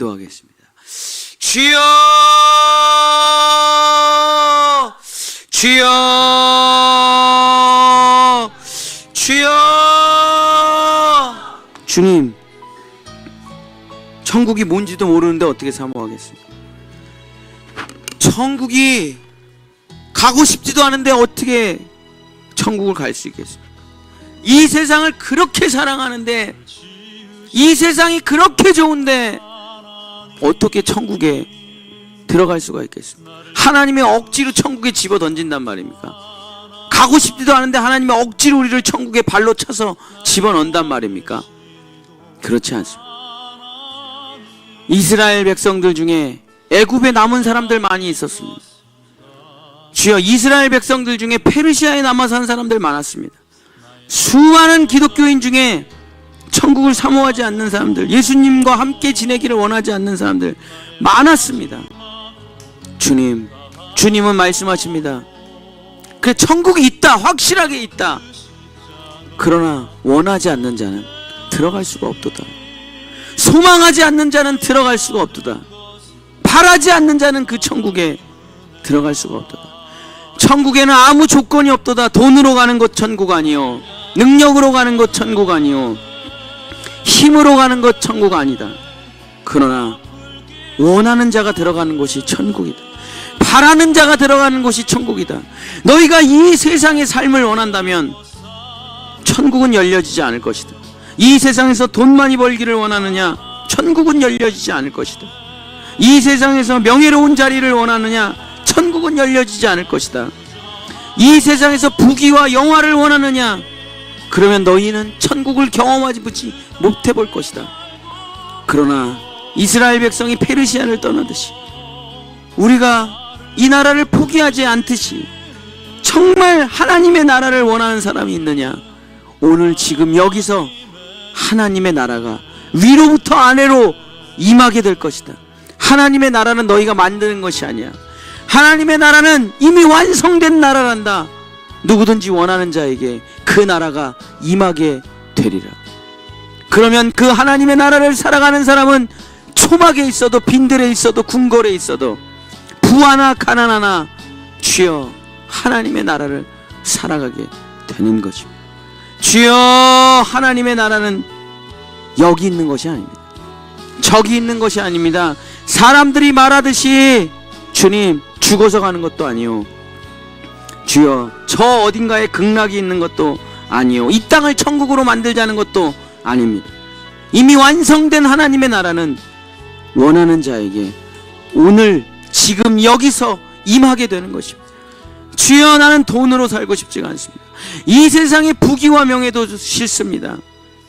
기도하겠습니다. 주여 주여 주여 주님 천국이 뭔지도 모르는데 어떻게 사모하겠습니까? 천국이 가고 싶지도 않은데 어떻게 천국을 갈 수 있겠습니까? 이 세상을 그렇게 사랑하는데 이 세상이 그렇게 좋은데 어떻게 천국에 들어갈 수가 있겠습니까? 하나님의 억지로 천국에 집어 던진단 말입니까? 가고 싶지도 않은데 하나님의 억지로 우리를 천국에 발로 차서 집어 넣는단 말입니까? 그렇지 않습니다. 이스라엘 백성들 중에 애굽에 남은 사람들 많이 있었습니다. 주여 이스라엘 백성들 중에 페르시아에 남아 산 사람들 많았습니다. 수많은 기독교인 중에 천국을 사모하지 않는 사람들, 예수님과 함께 지내기를 원하지 않는 사람들 많았습니다. 주님, 주님은 말씀하십니다. 그 천국이 있다, 확실하게 있다. 그러나 원하지 않는 자는 들어갈 수가 없도다. 소망하지 않는 자는 들어갈 수가 없도다. 바라지 않는 자는 그 천국에 들어갈 수가 없도다. 천국에는 아무 조건이 없도다. 돈으로 가는 것 천국 아니요. 능력으로 가는 것 천국 아니요. 힘으로 가는 것 천국 아니다. 그러나 원하는 자가 들어가는 곳이 천국이다. 바라는 자가 들어가는 곳이 천국이다. 너희가 이 세상의 삶을 원한다면 천국은 열려지지 않을 것이다. 이 세상에서 돈 많이 벌기를 원하느냐? 천국은 열려지지 않을 것이다. 이 세상에서 명예로운 자리를 원하느냐? 천국은 열려지지 않을 것이다. 이 세상에서 부귀와 영화를 원하느냐? 그러면 너희는 천국을 경험하지 못해 볼 것이다. 그러나 이스라엘 백성이 페르시아를 떠나듯이 우리가 이 나라를 포기하지 않듯이 정말 하나님의 나라를 원하는 사람이 있느냐? 오늘 지금 여기서 하나님의 나라가 위로부터 아래로 임하게 될 것이다. 하나님의 나라는 너희가 만드는 것이 아니야. 하나님의 나라는 이미 완성된 나라란다. 누구든지 원하는 자에게 그 나라가 임하게 되리라. 그러면 그 하나님의 나라를 살아가는 사람은 초막에 있어도 빈들에 있어도 궁궐에 있어도 부하나 가난하나 주여 하나님의 나라를 살아가게 되는 것입니다. 주여 하나님의 나라는 여기 있는 것이 아닙니다. 저기 있는 것이 아닙니다. 사람들이 말하듯이 주님 죽어서 가는 것도 아니요. 주여 저 어딘가에 극락이 있는 것도 아니요. 이 땅을 천국으로 만들자는 것도 아닙니다. 이미 완성된 하나님의 나라는 원하는 자에게 오늘 지금 여기서 임하게 되는 것입니다. 주여 나는 돈으로 살고 싶지가 않습니다. 이 세상의 부귀와 명예도 싫습니다.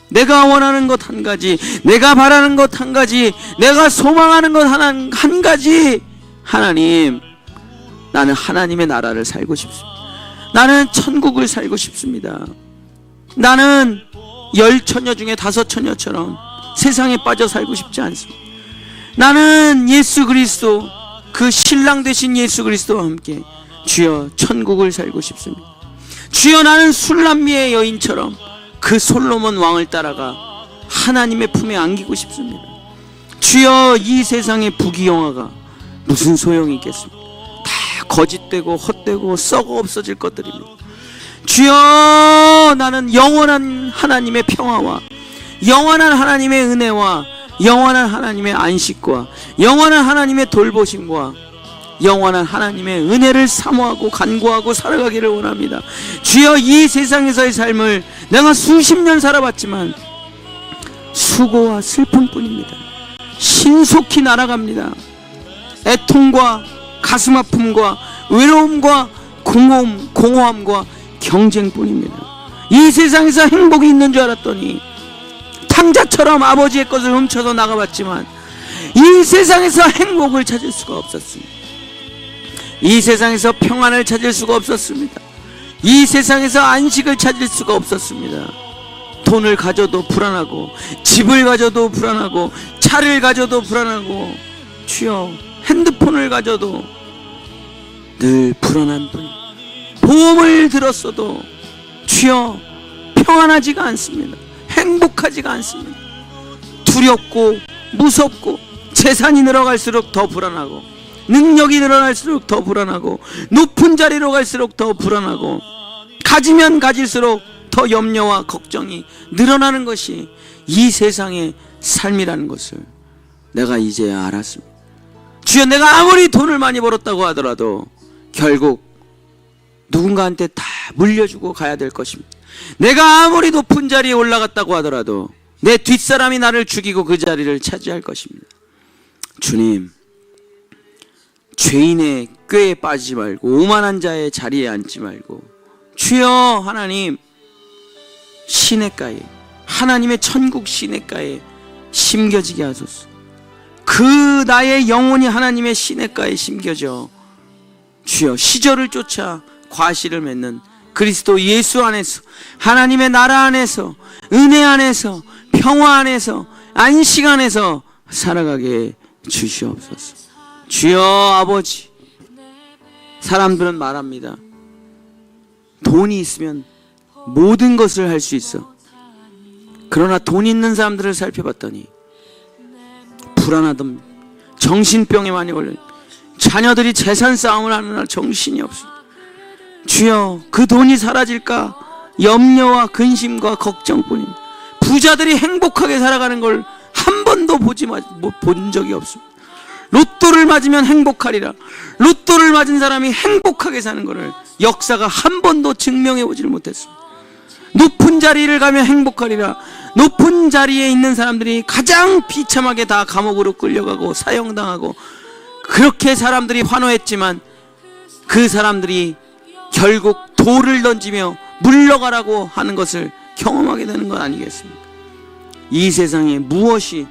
내가 원하는 것 한 가지, 내가 바라는 것 한 가지, 내가 소망하는 것 한, 한 가지. 하나님, 나는 하나님의 나라를 살고 싶습니다. 나는 천국을 살고 싶습니다. 나는 열 처녀 중에 다섯 처녀처럼 세상에 빠져 살고 싶지 않습니다. 나는 예수 그리스도 그 신랑 되신 예수 그리스도와 함께 주여 천국을 살고 싶습니다. 주여 나는 술람미의 여인처럼 그 솔로몬 왕을 따라가 하나님의 품에 안기고 싶습니다. 주여 이 세상의 부귀영화가 무슨 소용이 있겠습니까? 다 거짓되고 헛되고 썩어 없어질 것들입니다. 주여 나는 영원한 하나님의 평화와 영원한 하나님의 은혜와 영원한 하나님의 안식과 영원한 하나님의 돌보심과 영원한 하나님의 은혜를 사모하고 간구하고 살아가기를 원합니다. 주여 이 세상에서의 삶을 내가 수십 년 살아봤지만 수고와 슬픔뿐입니다. 신속히 날아갑니다. 애통과 가슴 아픔과 외로움과 공허함, 공허함과 경쟁뿐입니다. 이 세상에서 행복이 있는 줄 알았더니 탕자처럼 아버지의 것을 훔쳐서 나가봤지만 이 세상에서 행복을 찾을 수가 없었습니다. 이 세상에서 평안을 찾을 수가 없었습니다. 이 세상에서 안식을 찾을 수가 없었습니다. 돈을 가져도 불안하고 집을 가져도 불안하고 차를 가져도 불안하고 주여 핸드폰을 가져도 늘 불안한 분 보험을 들었어도 주여 평안하지가 않습니다 행복하지가 않습니다 두렵고 무섭고 재산이 늘어갈수록 더 불안하고 능력이 늘어날수록 더 불안하고 높은 자리로 갈수록 더 불안하고 가지면 가질수록 더 염려와 걱정이 늘어나는 것이 이 세상의 삶이라는 것을 내가 이제야 알았습니다. 주여 내가 아무리 돈을 많이 벌었다고 하더라도 결국 누군가한테 다 물려주고 가야 될 것입니다. 내가 아무리 높은 자리에 올라갔다고 하더라도 내 뒷사람이 나를 죽이고 그 자리를 차지할 것입니다. 주님, 죄인의 꾀에 빠지지 말고 오만한 자의 자리에 앉지 말고 주여 하나님 시냇가에 하나님의 천국 시냇가에 심겨지게 하소서. 그 나의 영혼이 하나님의 시냇가에 심겨져 주여 시절을 쫓아 과실을 맺는 그리스도 예수 안에서 하나님의 나라 안에서 은혜 안에서 평화 안에서 안식 안에서 살아가게 주시옵소서. 주여 아버지 사람들은 말합니다. 돈이 있으면 모든 것을 할 수 있어. 그러나 돈 있는 사람들을 살펴봤더니 불안하던 정신병에 많이 걸려 자녀들이 재산 싸움을 하는 날 정신이 없어. 주여 그 돈이 사라질까 염려와 근심과 걱정뿐입니다. 부자들이 행복하게 살아가는 걸 한 번도 보지 마, 뭐, 본 적이 없습니다. 로또를 맞으면 행복하리라. 로또를 맞은 사람이 행복하게 사는 것을 역사가 한 번도 증명해 보지를 못했습니다. 높은 자리를 가면 행복하리라. 높은 자리에 있는 사람들이 가장 비참하게 다 감옥으로 끌려가고 사형당하고 그렇게 사람들이 환호했지만 그 사람들이 결국 돌을 던지며 물러가라고 하는 것을 경험하게 되는 건 아니겠습니까? 이 세상에 무엇이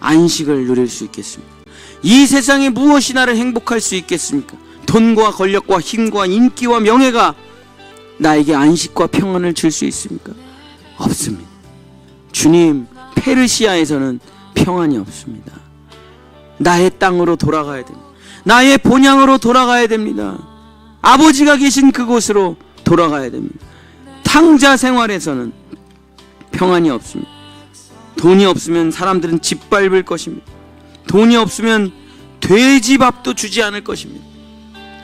안식을 누릴 수 있겠습니까? 이 세상에 무엇이 나를 행복할 수 있겠습니까? 돈과 권력과 힘과 인기와 명예가 나에게 안식과 평안을 줄 수 있습니까? 없습니다. 주님, 페르시아에서는 평안이 없습니다. 나의 땅으로 돌아가야 됩니다. 나의 본향으로 돌아가야 됩니다. 아버지가 계신 그곳으로 돌아가야 됩니다. 탕자 생활에서는 평안이 없습니다. 돈이 없으면 사람들은 짓밟을 것입니다. 돈이 없으면 돼지밥도 주지 않을 것입니다.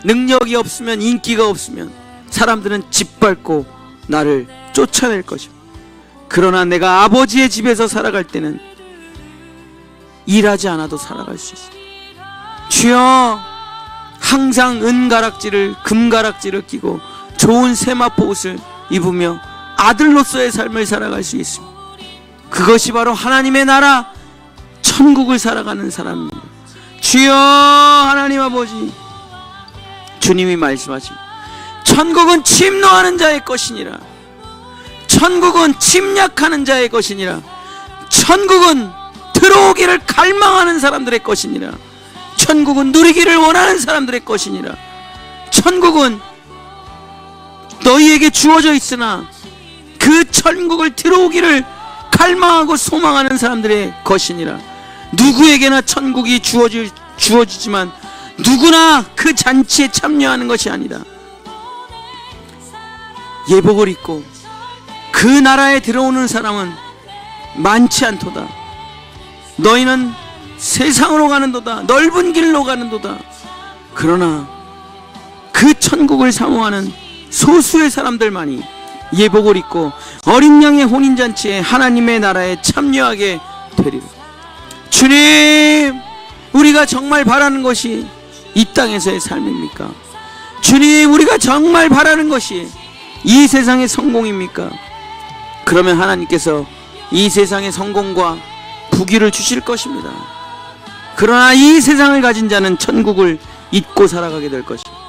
능력이 없으면 인기가 없으면 사람들은 짓밟고 나를 쫓아낼 것입니다. 그러나 내가 아버지의 집에서 살아갈 때는 일하지 않아도 살아갈 수 있습니다. 주여 항상 은가락지를 금가락지를 끼고 좋은 세마포 옷을 입으며 아들로서의 삶을 살아갈 수 있습니다. 그것이 바로 하나님의 나라 천국을 살아가는 사람입니다. 주여 하나님 아버지 주님이 말씀하십니다. 천국은 침노하는 자의 것이니라. 천국은 침략하는 자의 것이니라. 천국은 들어오기를 갈망하는 사람들의 것이니라. 천국은 누리기를 원하는 사람들의 것이니라. 천국은 너희에게 주어져 있으나 그 천국을 들어오기를 갈망하고 소망하는 사람들의 것이니라. 누구에게나 천국이 주어지, 주어지지만 누구나 그 잔치에 참여하는 것이 아니다. 예복을 입고 그 나라에 들어오는 사람은 많지 않도다. 너희는 세상으로 가는도다. 넓은 길로 가는도다. 그러나 그 천국을 사모하는 소수의 사람들만이 예복을 입고 어린 양의 혼인잔치에 하나님의 나라에 참여하게 되리라. 주님, 우리가 정말 바라는 것이 이 땅에서의 삶입니까? 주님, 우리가 정말 바라는 것이 이 세상의 성공입니까? 그러면 하나님께서 이 세상의 성공과 부귀를 주실 것입니다. 그러나 이 세상을 가진 자는 천국을 잊고 살아가게 될 것입니다.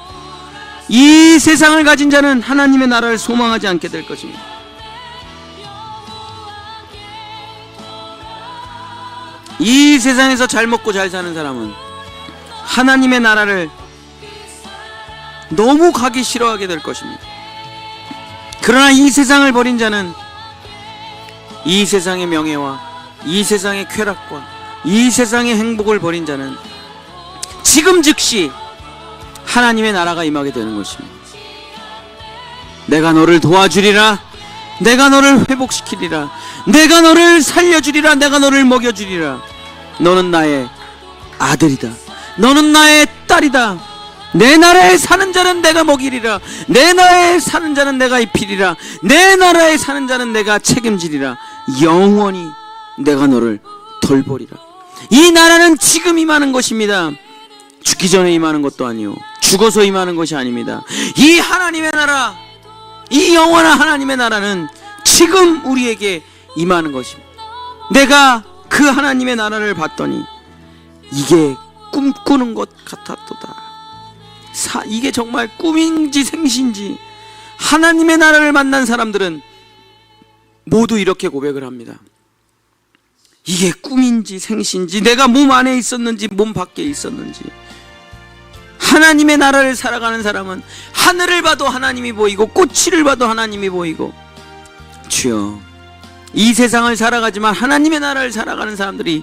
이 세상을 가진 자는 하나님의 나라를 소망하지 않게 될 것입니다. 이 세상에서 잘 먹고 잘 사는 사람은 하나님의 나라를 너무 가기 싫어하게 될 것입니다. 그러나 이 세상을 버린 자는 이 세상의 명예와 이 세상의 쾌락과 이 세상의 행복을 버린 자는 지금 즉시 하나님의 나라가 임하게 되는 것입니다. 내가 너를 도와주리라. 내가 너를 회복시키리라. 내가 너를 살려주리라. 내가 너를 먹여주리라. 너는 나의 아들이다. 너는 나의 딸이다. 내 나라에 사는 자는 내가 먹이리라. 내 나라에 사는 자는 내가 입히리라. 내 나라에 사는 자는 내가 책임지리라. 영원히 내가 너를 돌보리라. 이 나라는 지금 임하는 것입니다. 죽기 전에 임하는 것도 아니요. 죽어서 임하는 것이 아닙니다. 이 하나님의 나라, 이 영원한 하나님의 나라는 지금 우리에게 임하는 것입니다. 내가 그 하나님의 나라를 봤더니 이게 꿈꾸는 것 같았도다. 사, 이게 정말 꿈인지 생신지 하나님의 나라를 만난 사람들은 모두 이렇게 고백을 합니다. 이게 꿈인지 생신지 내가 몸 안에 있었는지 몸 밖에 있었는지 하나님의 나라를 살아가는 사람은 하늘을 봐도 하나님이 보이고 꽃을 봐도 하나님이 보이고 주여 이 세상을 살아가지만 하나님의 나라를 살아가는 사람들이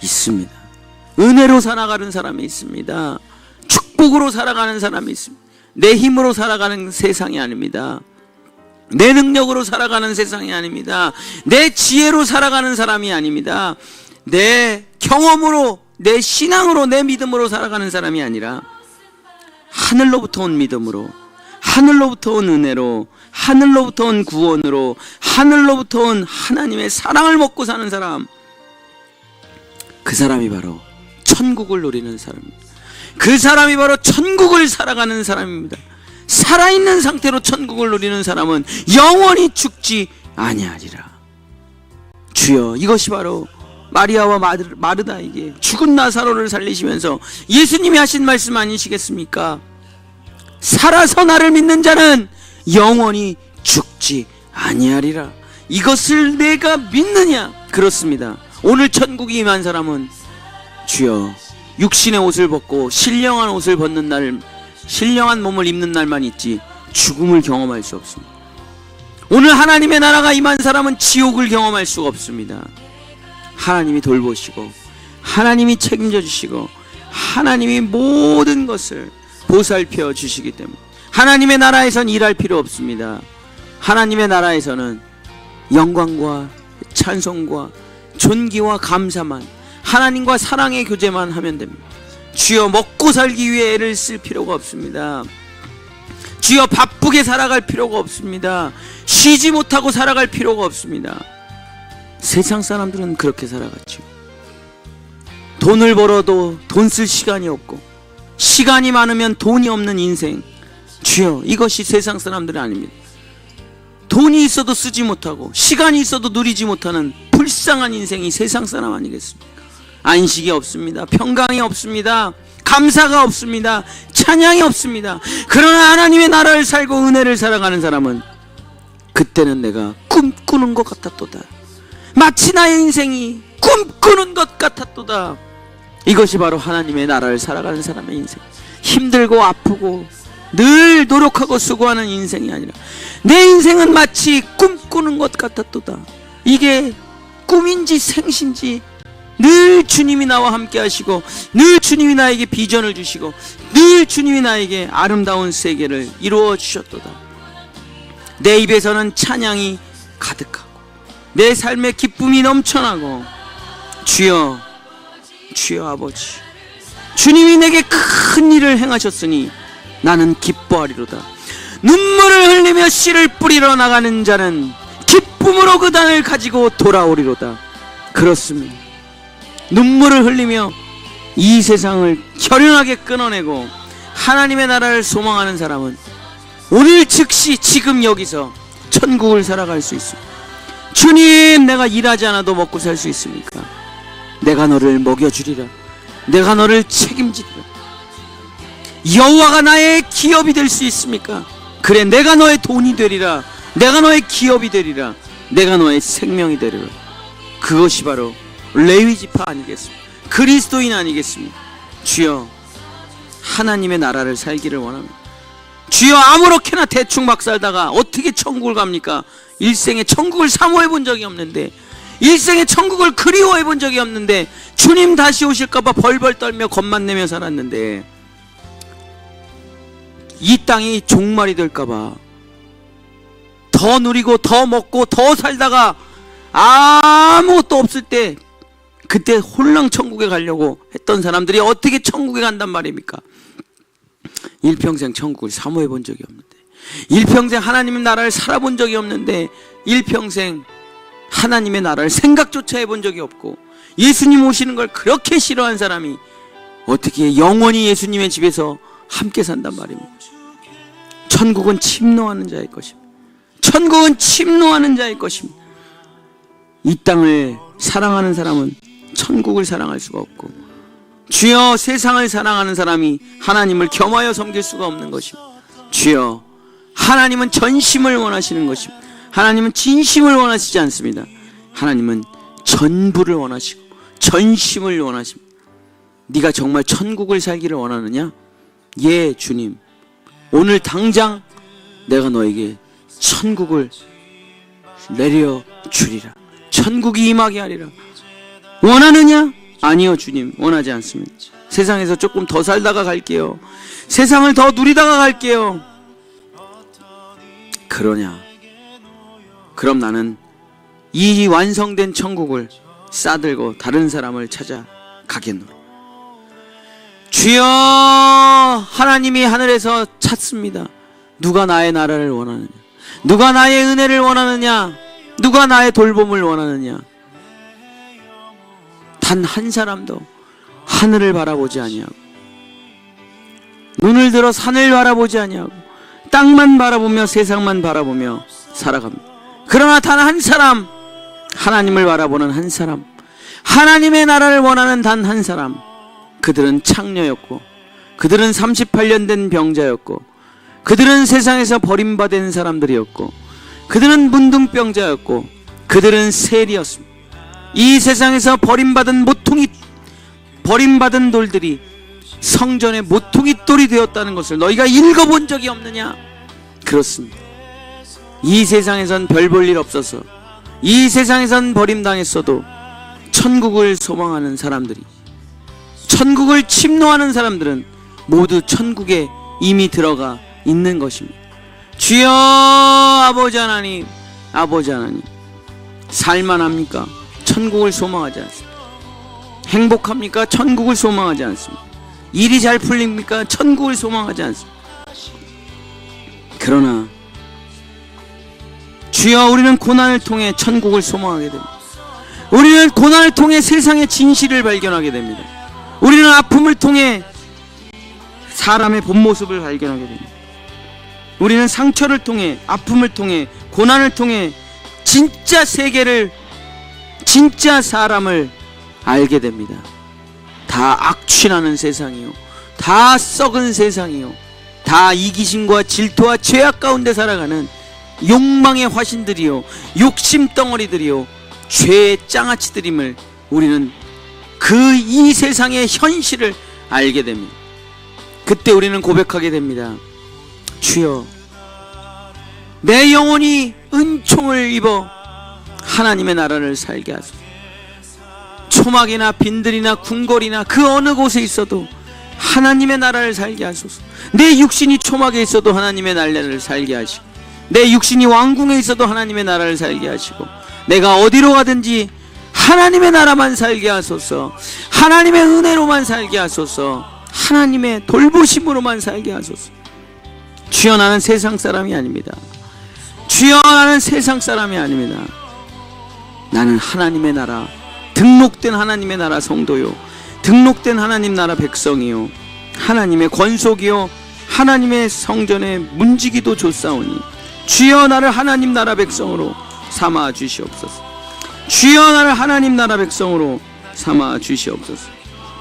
있습니다. 은혜로 살아가는 사람이 있습니다. 축복으로 살아가는 사람이 있습니다. 내 힘으로 살아가는 세상이 아닙니다. 내 능력으로 살아가는 세상이 아닙니다. 내 지혜로 살아가는 사람이 아닙니다. 내 경험으로, 내 신앙으로, 내 믿음으로 살아가는 사람이 아니라 하늘로부터 온 믿음으로, 하늘로부터 온 은혜로, 하늘로부터 온 구원으로, 하늘로부터 온 하나님의 사랑을 먹고 사는 사람. 그 사람이 바로 천국을 노리는 사람입니다. 그 사람이 바로 천국을 살아가는 사람입니다. 살아있는 상태로 천국을 누리는 사람은 영원히 죽지 아니하리라. 주여 이것이 바로 마리아와 마르, 다에게 죽은 나사로를 살리시면서 예수님이 하신 말씀 아니시겠습니까? 살아서 나를 믿는 자는 영원히 죽지 아니하리라. 이것을 내가 믿느냐? 그렇습니다. 오늘 천국이 임한 사람은 주여 육신의 옷을 벗고 신령한 옷을 벗는 날 신령한 몸을 입는 날만 있지 죽음을 경험할 수 없습니다. 오늘 하나님의 나라가 임한 사람은 지옥을 경험할 수가 없습니다. 하나님이 돌보시고 하나님이 책임져 주시고 하나님이 모든 것을 보살펴 주시기 때문에 하나님의 나라에선 일할 필요 없습니다. 하나님의 나라에서는 영광과 찬송과 존귀와 감사만 하나님과 사랑의 교제만 하면 됩니다. 주여 먹고 살기 위해 애를 쓸 필요가 없습니다. 주여 바쁘게 살아갈 필요가 없습니다. 쉬지 못하고 살아갈 필요가 없습니다. 세상 사람들은 그렇게 살아갔죠. 돈을 벌어도 돈 쓸 시간이 없고 시간이 많으면 돈이 없는 인생. 주여 이것이 세상 사람들이 아닙니다. 돈이 있어도 쓰지 못하고 시간이 있어도 누리지 못하는 불쌍한 인생이 세상 사람 아니겠습니까? 안식이 없습니다. 평강이 없습니다. 감사가 없습니다. 찬양이 없습니다. 그러나 하나님의 나라를 살고 은혜를 살아가는 사람은 그때는 내가 꿈꾸는 것 같았도다. 마치 나의 인생이 꿈꾸는 것 같았도다. 이것이 바로 하나님의 나라를 살아가는 사람의 인생. 힘들고 아프고 늘 노력하고 수고하는 인생이 아니라 내 인생은 마치 꿈꾸는 것 같았도다. 이게 꿈인지 생신지 늘 주님이 나와 함께 하시고 늘 주님이 나에게 비전을 주시고 늘 주님이 나에게 아름다운 세계를 이루어 주셨도다. 내 입에서는 찬양이 가득하고 내 삶의 기쁨이 넘쳐나고 주여 주여 아버지 주님이 내게 큰 일을 행하셨으니 나는 기뻐하리로다. 눈물을 흘리며 씨를 뿌리러 나가는 자는 기쁨으로 그 단을 가지고 돌아오리로다. 그렇습니다. 눈물을 흘리며 이 세상을 결연하게 끊어내고 하나님의 나라를 소망하는 사람은 오늘 즉시 지금 여기서 천국을 살아갈 수 있습니다. 주님, 내가 일하지 않아도 먹고 살 수 있습니까? 내가 너를 먹여주리라. 내가 너를 책임지리라. 여호와가 나의 기업이 될 수 있습니까? 그래, 내가 너의 돈이 되리라. 내가 너의 기업이 되리라. 내가 너의 생명이 되리라. 그것이 바로 레위 지파 아니겠습니까? 그리스도인 아니겠습니까? 주여 하나님의 나라를 살기를 원합니다. 주여 아무렇게나 대충 막 살다가 어떻게 천국을 갑니까? 일생에 천국을 사모해 본 적이 없는데 일생에 천국을 그리워해 본 적이 없는데 주님 다시 오실까봐 벌벌 떨며 겁만 내며 살았는데 이 땅이 종말이 될까봐 더 누리고 더 먹고 더 살다가 아무것도 없을 때 그때 홀랑 천국에 가려고 했던 사람들이 어떻게 천국에 간단 말입니까? 일평생 천국을 사모해 본 적이 없는데 일평생 하나님의 나라를 살아본 적이 없는데 일평생 하나님의 나라를 생각조차 해본 적이 없고 예수님 오시는 걸 그렇게 싫어한 사람이 어떻게 영원히 예수님의 집에서 함께 산단 말입니까? 천국은 침노하는 자의 것입니다. 천국은 침노하는 자의 것입니다. 이 땅을 사랑하는 사람은 천국을 사랑할 수가 없고 주여 세상을 사랑하는 사람이 하나님을 겸하여 섬길 수가 없는 것입니다. 주여 하나님은 전심을 원하시는 것입니다. 하나님은 진심을 원하시지 않습니다. 하나님은 전부를 원하시고 전심을 원하십니다. 네가 정말 천국을 살기를 원하느냐? 예, 주님. 오늘 당장 내가 너에게 천국을 내려 주리라. 천국이 임하게 하리라. 원하느냐? 아니요, 주님. 원하지 않습니다. 세상에서 조금 더 살다가 갈게요. 세상을 더 누리다가 갈게요. 그러냐? 그럼 나는 이 완성된 천국을 싸들고 다른 사람을 찾아 가겠노라. 주여 하나님이 하늘에서 찾습니다. 누가 나의 나라를 원하느냐? 누가 나의 은혜를 원하느냐? 누가 나의 돌봄을 원하느냐? 단 한 사람도 하늘을 바라보지 아니하고 눈을 들어 산을 바라보지 아니하고 땅만 바라보며 세상만 바라보며 살아갑니다. 그러나 단 한 사람 하나님을 바라보는 한 사람 하나님의 나라를 원하는 단 한 사람 그들은 창녀였고 그들은 38년 된 병자였고 그들은 세상에서 버림받은 사람들이었고 그들은 문둥병자였고 그들은 세리였습니다. 이 세상에서 버림받은 모퉁이 버림받은 돌들이 성전의 모퉁이 돌이 되었다는 것을 너희가 읽어본 적이 없느냐? 그렇습니다. 이 세상에선 별 볼 일 없어서 이 세상에선 버림당했어도 천국을 소망하는 사람들이 천국을 침노하는 사람들은 모두 천국에 이미 들어가 있는 것입니다. 주여 아버지 하나님, 아버지 하나님, 살만합니까? 천국을 소망하지 않습니다. 행복합니까? 천국을 소망하지 않습니다. 일이 잘 풀립니까? 천국을 소망하지 않습니다. 그러나 주여 우리는 고난을 통해 천국을 소망하게 됩니다. 우리는 고난을 통해 세상의 진실을 발견하게 됩니다. 우리는 아픔을 통해 사람의 본 모습을 발견하게 됩니다. 우리는 상처를 통해 아픔을 통해 고난을 통해 진짜 세계를 진짜 사람을 알게 됩니다. 다 악취나는 세상이요. 다 썩은 세상이요. 다 이기심과 질투와 죄악 가운데 살아가는 욕망의 화신들이요. 욕심 덩어리들이요. 죄의 장아찌들임을 우리는 그 이 세상의 현실을 알게 됩니다. 그때 우리는 고백하게 됩니다. 주여, 내 영혼이 은총을 입어 하나님의 나라를 살게 하소서. 초막이나 빈들이나 궁궐이나 그 어느 곳에 있어도 하나님의 나라를 살게 하소서. 내 육신이 초막에 있어도 하나님의 나라를 살게 하시고, 내 육신이 왕궁에 있어도 하나님의 나라를 살게 하시고, 내가 어디로 가든지 하나님의 나라만 살게 하소서. 하나님의 은혜로만 살게 하소서. 하나님의 돌보심으로만 살게 하소서. 주여 나는 세상 사람이 아닙니다. 주여 나는 세상 사람이 아닙니다. 나는 하나님의 나라 등록된 하나님의 나라 성도요. 등록된 하나님 나라 백성이요. 하나님의 권속이요. 하나님의 성전의 문지기도 좋사오니 주여 나를 하나님 나라 백성으로 삼아 주시옵소서. 주여 나를 하나님 나라 백성으로 삼아 주시옵소서.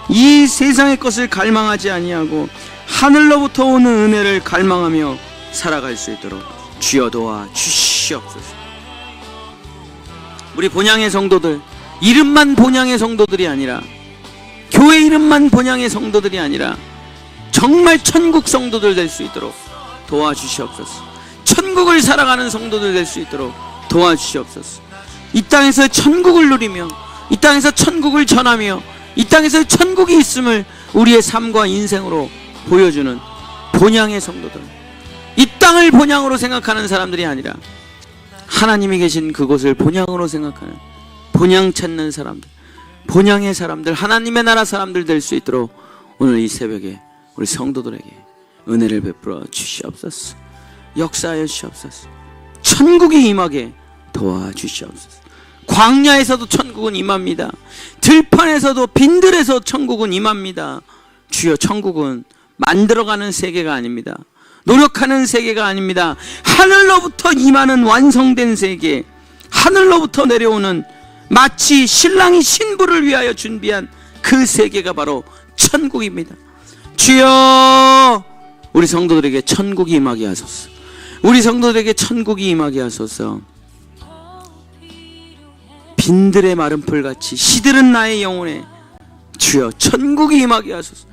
이 세상의 것을 갈망하지 아니하고 하늘로부터 오는 은혜를 갈망하며 살아갈 수 있도록 주여 도와 주시옵소서. 우리 본향의 성도들 이름만 본향의 성도들이 아니라 교회 이름만 본향의 성도들이 아니라 정말 천국 성도들 될 수 있도록 도와주시옵소서. 천국을 살아가는 성도들 될 수 있도록 도와주시옵소서. 이 땅에서 천국을 누리며 이 땅에서 천국을 전하며 이 땅에서 천국이 있음을 우리의 삶과 인생으로 보여주는 본향의 성도들. 이 땅을 본향으로 생각하는 사람들이 아니라 하나님이 계신 그곳을 본향으로 생각하는 본향 찾는 사람들. 본향의 사람들, 하나님의 나라 사람들 될 수 있도록 오늘 이 새벽에 우리 성도들에게 은혜를 베풀어 주시옵소서. 역사하여 주시옵소서. 천국이 임하게 도와주시옵소서. 광야에서도 천국은 임합니다. 들판에서도 빈들에서 천국은 임합니다. 주여 천국은 만들어가는 세계가 아닙니다. 노력하는 세계가 아닙니다. 하늘로부터 임하는 완성된 세계, 하늘로부터 내려오는 마치 신랑이 신부를 위하여 준비한 그 세계가 바로 천국입니다. 주여 우리 성도들에게 천국이 임하게 하소서. 우리 성도들에게 천국이 임하게 하소서. 빈들의 마른 풀같이 시들은 나의 영혼에 주여 천국이 임하게 하소서.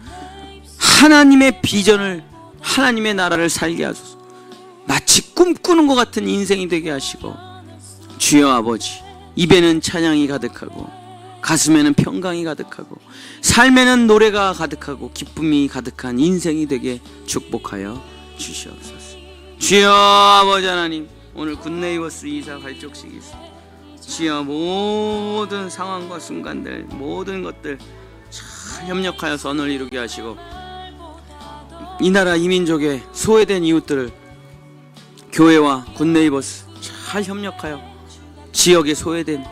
하나님의 비전을 하나님의 나라를 살게 하소서. 마치 꿈꾸는 것 같은 인생이 되게 하시고 주여 아버지 입에는 찬양이 가득하고 가슴에는 평강이 가득하고 삶에는 노래가 가득하고 기쁨이 가득한 인생이 되게 축복하여 주시옵소서. 주여 아버지 하나님 오늘 굿네이버스 이사 발족식이 있습니다. 주여 모든 상황과 순간들 모든 것들 잘 협력하여 선을 이루게 하시고 이 나라 이민족의 소외된 이웃들을 교회와 굿네이버스 잘 협력하여 지역의 소외된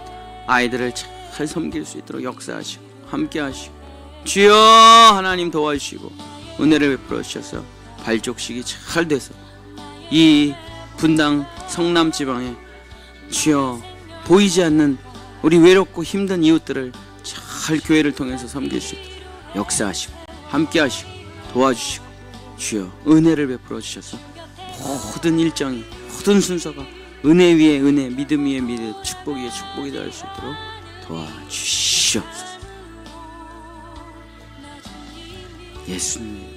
아이들을 잘 섬길 수 있도록 역사하시고 함께 하시고 주여 하나님 도와주시고 은혜를 베풀어 주셔서 발족식이 잘 돼서 이 분당 성남 지방에 주여 보이지 않는 우리 외롭고 힘든 이웃들을 잘 교회를 통해서 섬길 수 있도록 역사하시고 함께 하시고 도와주시고 주여 은혜를 베풀어 주셔서 모든 일정이 모든 순서가 은혜 위에 은혜 믿음 위에 믿음 축복 위에 축복이 될 수 있도록 도와주시옵소서. 예수님